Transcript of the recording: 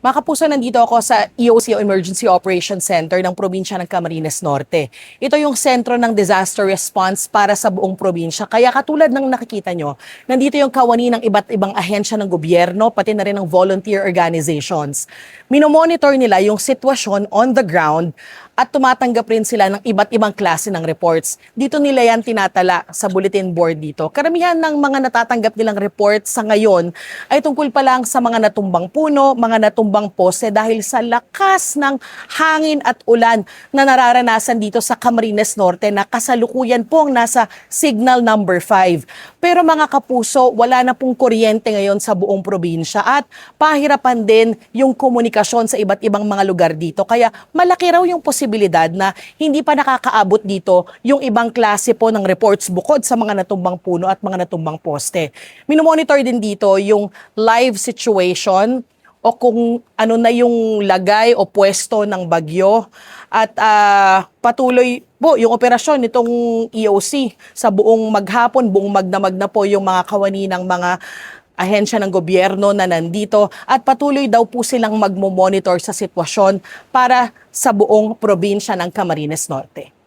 Mga kapuso, nandito ako sa EOC o Emergency Operations Center ng probinsya ng Camarines Norte. Ito yung sentro ng disaster response para sa buong probinsya. Kaya katulad ng nakikita nyo, nandito yung kawani ng iba't ibang ahensya ng gobyerno, pati na rin ng volunteer organizations. Minomonitor nila yung sitwasyon on the ground at tumatanggap rin sila ng iba't ibang klase ng reports. Dito nila yan tinatala sa bulletin board dito. Karamihan ng mga natatanggap nilang reports sa ngayon ay tungkol pa lang sa mga natumbang puno, mga natumbang poste dahil sa lakas ng hangin at ulan na nararanasan dito sa Camarines Norte na kasalukuyan pong nasa signal number 5. Pero mga kapuso, wala na pong kuryente ngayon sa buong probinsya at pahirapan din yung komunikasyon sa iba't ibang mga lugar dito. Kaya malaki raw yung posibilidad na hindi pa nakakaabot dito yung ibang klase po ng reports bukod sa mga natumbang puno at mga natumbang poste. Minomonitor din dito yung live situation o kung ano na yung lagay o pwesto ng bagyo. At ah, patuloy po yung operasyon nitong EOC sa buong maghapon, buong magdamag na po yung mga kawani ng mga ahensya ng gobyerno na nandito. At patuloy daw po silang magmo-monitor sa sitwasyon para sa buong probinsya ng Camarines Norte.